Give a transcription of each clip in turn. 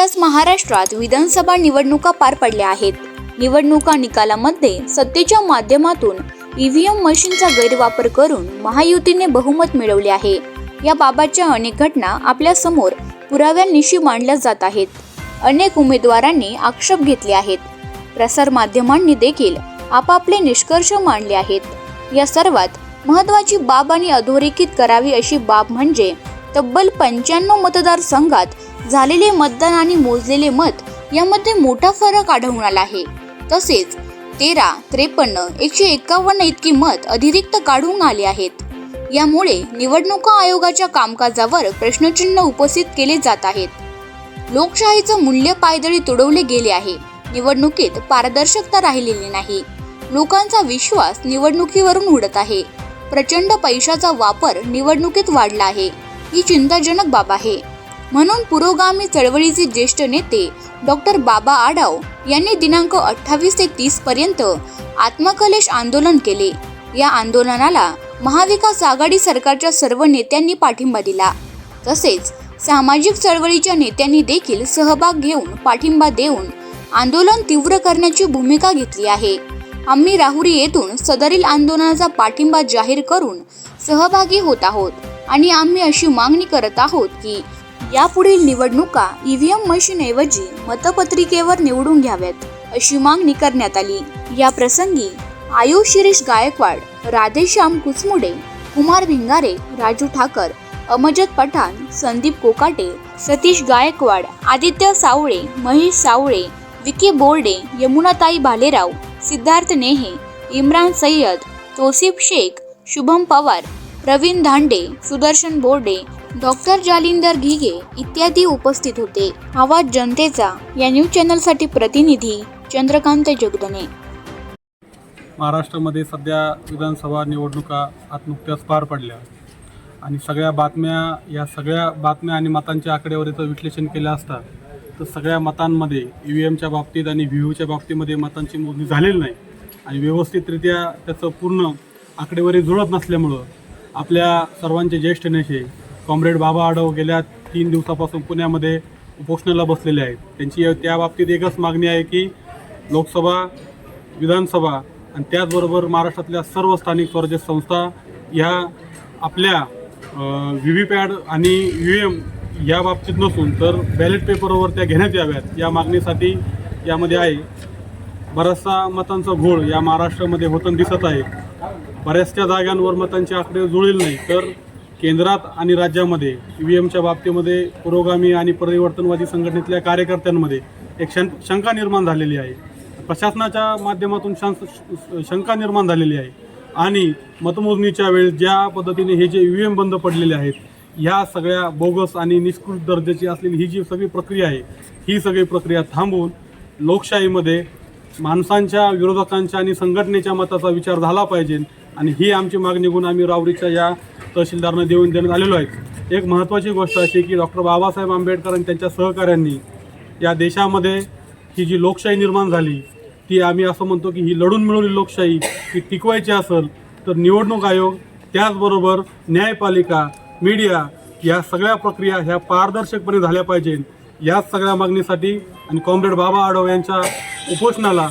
नुकत्याच महाराष्ट्रात विधानसभा निवडणुका पार पडल्या आहेत. निवडणुका निकालामध्ये सत्तेच्या माध्यमातून ईव्हीएम मशीनचा गैरवापर करून महायुतीने बहुमत मिळवले आहे. या बाबतच्या अनेक घटना आपल्यासमोर पुराव्यांनिशी मांडल्या जात आहेत. अनेक उमेदवारांनी आक्षेप घेतले आहेत. प्रसारमाध्यमांनी देखील आपापले निष्कर्ष मांडले आहेत. या सर्वात महत्त्वाची बाब आणि अधोरेखित करावी अशी बाब म्हणजे तब्बल पंच्याण्णव मतदारसंघात झालेले मतदान आणि मोजलेले मत यामध्ये मोठा फरक आढळून आला आहे. तसेच तेरा त्रेपन्न एकशे एकावन्न इतकी मत अतिरिक्त काढून आले आहेत. यामुळे निवडणुका आयोगाच्या कामकाजावर प्रश्नचिन्ह उपस्थित केले जात आहेत. लोकशाहीचं मूल्य पायदळी तुडवले गेले आहे. निवडणुकीत पारदर्शकता राहिलेली नाही. लोकांचा विश्वास निवडणुकीवरून उडत आहे. प्रचंड पैशाचा वापर निवडणुकीत वाढला आहे. ही चिंताजनक बाब आहे. म्हणून पुरोगामी चळवळीचे ज्येष्ठ नेते डॉक्टर बाबा आढाव यांनी दिनांक अठ्ठावीस ते तीस पर्यंत आत्मकलेश आंदोलन केले. या आंदोलनाला महाविकास आघाडी सरकारच्या सर्व नेत्यांनी पाठिंबा दिला. तसेच सामाजिक चळवळीच्या नेत्यांनी देखील सहभाग घेऊन पाठिंबा देऊन आंदोलन तीव्र करण्याची भूमिका घेतली आहे. आम्ही राहुरी येथून सदरील आंदोलनाचा पाठिंबा जाहीर करून सहभागी होत आहोत आणि आम्ही अशी मागणी करत आहोत की यापुढील निवडणुका ईव्हीएम मशीनऐवजी मतपत्रिकेवर निवडून घ्याव्यात अशी मागणी करण्यात आली. या प्रसंगी आयुष शिरीष गायकवाड राधेश्याम कुचमुडे कुमार भिंगारे राजू ठाकर अमजद पठाण संदीप कोकाटे सतीश गायकवाड आदित्य सावळे महेश सावळे विकी बोर्डे यमुनाताई भालेराव सिद्धार्थ नेहे इम्रान सय्यद तोसिफ शेख शुभम पवार प्रवीण धांडे सुदर्शन बोर्डे डॉक्टर जालिंदर घिगे इत्यादी उपस्थित होते. आवाज जनतेचा या न्यूज चॅनलसाठी प्रतिनिधी चंद्रकांत जगदने महाराष्ट्रामध्ये सध्या विधानसभा निवडणुका आज नुकत्याच पार पडल्या. आणि सगळ्या बातम्या या सगळ्या बातम्या आणि मतांच्या आकडेवारीचं विश्लेषण केलं असता तर सगळ्या मतांमध्ये ई व्ही एमच्या बाबतीत आणि व्ही व्हीच्या बाबतीमध्ये मतांची मोजणी झालेली नाही. आणि व्यवस्थितरित्या त्याचं पूर्ण आकडेवारी जुळत नसल्यामुळं आपल्या सर्वांचे ज्येष्ठ नेते कॉम्रेड बाबा आडव गेल्या तीन दिवसापासून पुण्यामध्ये उपोषणाला बसलेले आहेत. त्यांची त्या बाबतीत एकच मागणी आहे की लोकसभा विधानसभा आणि त्याचबरोबर महाराष्ट्रातल्या सर्व स्थानिक स्वराज्य संस्था ह्या आपल्या व्ही व्ही पॅड आणि यू एम या बाबतीत नसून तर बॅलेट पेपरवर त्या घेण्यात याव्यात या मागणीसाठी यामध्ये आहे. बराचसा मतांचा घोळ या महाराष्ट्रामध्ये होताना दिसत आहे. बऱ्याचशा जागांवर मतांचे आकडे जुळले नाही तर केंद्रात आणि राज्यामध्ये ई व्ही एमच्या बाबतीमध्ये पुरोगामी आणि परिवर्तनवादी संघटनेतल्या कार्यकर्त्यांमध्ये एक शं शंका निर्माण झालेली आहे. प्रशासनाच्या माध्यमातून शं शंका निर्माण झालेली आहे. आणि मतमोजणीच्या वेळेस ज्या पद्धतीने हे जे ई व्ही एम बंद पडलेले आहेत ह्या सगळ्या बोगस आणि निष्कृत दर्जाची असलेली ही जी सगळी प्रक्रिया आहे ही सगळी प्रक्रिया थांबवून लोकशाहीमध्ये माणसांच्या विरोधकांच्या आणि संघटनेच्या मताचा विचार झाला पाहिजे. आणि ही आमची मागणी घेऊन आम्ही रावरीच्या या तहसीलदारांना देऊन देण्यात आलेलो आहे. एक महत्त्वाची गोष्ट अशी की डॉक्टर बाबासाहेब आंबेडकर आणि त्यांच्या सहकाऱ्यांनी या देशामध्ये ही जी लोकशाही निर्माण झाली ती आम्ही असं म्हणतो की ही लढून मिळवली लोकशाही ती टिकवायची असेल तर निवडणूक आयोग त्याचबरोबर न्यायपालिका मीडिया या सगळ्या प्रक्रिया ह्या पारदर्शकपणे झाल्या पाहिजे याच सगळ्या मागणीसाठी आणि कॉम्रेड बाबा आढव यांच्या उपोषणाला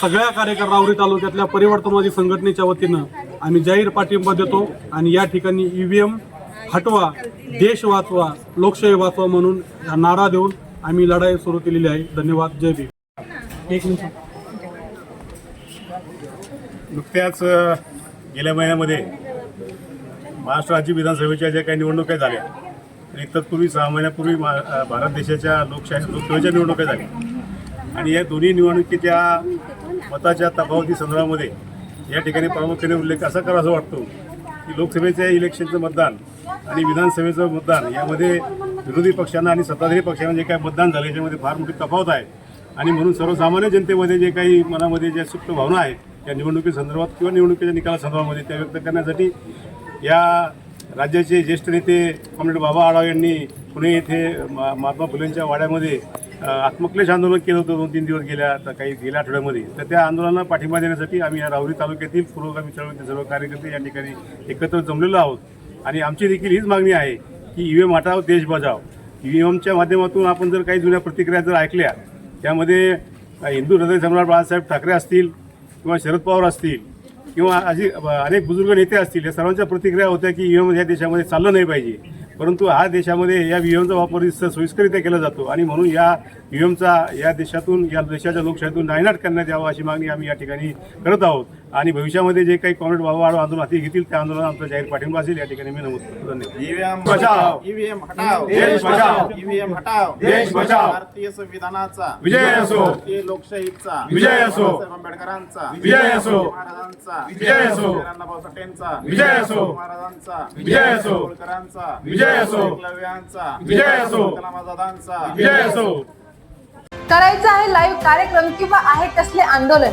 सगळ्या कार्यकर्ता आवरी तालुक्यातल्या परिवर्तनवादी संघटनेच्या वतीनं आम्ही जाहीर पाठिंबा देतो आणि या ठिकाणी ई व्ही एम हटवा देश वाचवा लोकशाही वाचवा म्हणून हा नारा देऊन आम्ही लढाई सुरू केलेली आहे. धन्यवाद. जय भीम. एक मिनिट. नुकत्याच गेल्या महिन्यामध्ये महाराष्ट्र राज्य विधानसभेच्या ज्या काही निवडणुका झाल्या आणि तत्पूर्वी सहा महिन्यापूर्वी मा भारत देशाच्या लोकशाही लोकसभेच्या निवडणुका झाल्या. आणि या दोन्ही निवडणुकीच्या मताच्या तफावती संदर्भामध्ये या ठिकाणी प्रामुख्याने उल्लेख असा करा असं वाटतो की लोकसभेच्या इलेक्शनचं मतदान आणि विधानसभेचं मतदान यामध्ये विरोधी पक्षांना आणि सत्ताधारी पक्षांना जे काही मतदान झालं याच्यामध्ये फार मोठी तफावत आहे. आणि म्हणून सर्वसामान्य जनतेमध्ये जे काही मनामध्ये ज्या सुप्त भावना आहेत या निवडणुकी संदर्भात किंवा निवडणुकीच्या निकालासंदर्भामध्ये त्या व्यक्त करण्यासाठी या राज्याचे ज्येष्ठ नेते कॉम्रेड बाबा आढाव यांनी पुणे येथे महात्मा फुलेंच्या वाड्यामध्ये आत्मक्लेश आंदोलन केलं होतं दोन तीन दिवस गेल्या आता काही गेल्या आठवड्यामध्ये. तर त्या आंदोलनाला पाठिंबा देण्यासाठी आम्ही या राहुरी तालुक्यातील पुरोगामी चळवळीचे सर्व कार्यकर्ते या ठिकाणी एकत्र जमलेलो आहोत. आणि आमची देखील हीच मागणी आहे की ई ईव्हीएम हटाव देश बजाव ई ईव्हीएमच्या माध्यमातून आपण जर काही जुन्या प्रतिक्रिया जर ऐकल्या त्यामध्ये हिंदू हृदय सम्राट बाळासाहेब ठाकरे असतील किंवा शरद पवार असतील किंवा अशी अनेक बुजुर्ग नेते असतील या सर्वांच्या प्रतिक्रिया होत्या की ई ईव्हीएम या देशामध्ये चाललं नाही पाहिजे. परंतु हा देशामध्ये या व्हीएमचा वापर सोयीस्करित्या केला जातो आणि म्हणून या व्हीएमचा या देशातून या देशाच्या लोकशाहीतून नायनाट करण्यात यावा अशी मागणी आम्ही या ठिकाणी करत आहोत. आणि भविष्यामध्ये जे काही काँग्रेस वाढ आंदोलन हाती घेतील त्या आंदोलनात आमचा जाहीर पाठिंबा असेल या ठिकाणी मी नमूद करतो धन्यवाद ईव्हीएम बचाव. ईव्हीएम हटाव देश बचाव. ईव्हीएम हटाव देश बचाव. भारतीय संविधानाचा विजय असो. भारतीय लोकशाहीचा विजय असो. आंबेडकरांचा विजय असो. महाराजांचा विजय असो. साठेंचा विजय असो. महाराजांचा विजय असो. होळकरांचा विजय असो. एकलव्यांचा विजय असो. कलामदादांचा विजय असो करायचं आहे लाईव्ह कार्यक्रम किंवा आहे कसले आंदोलन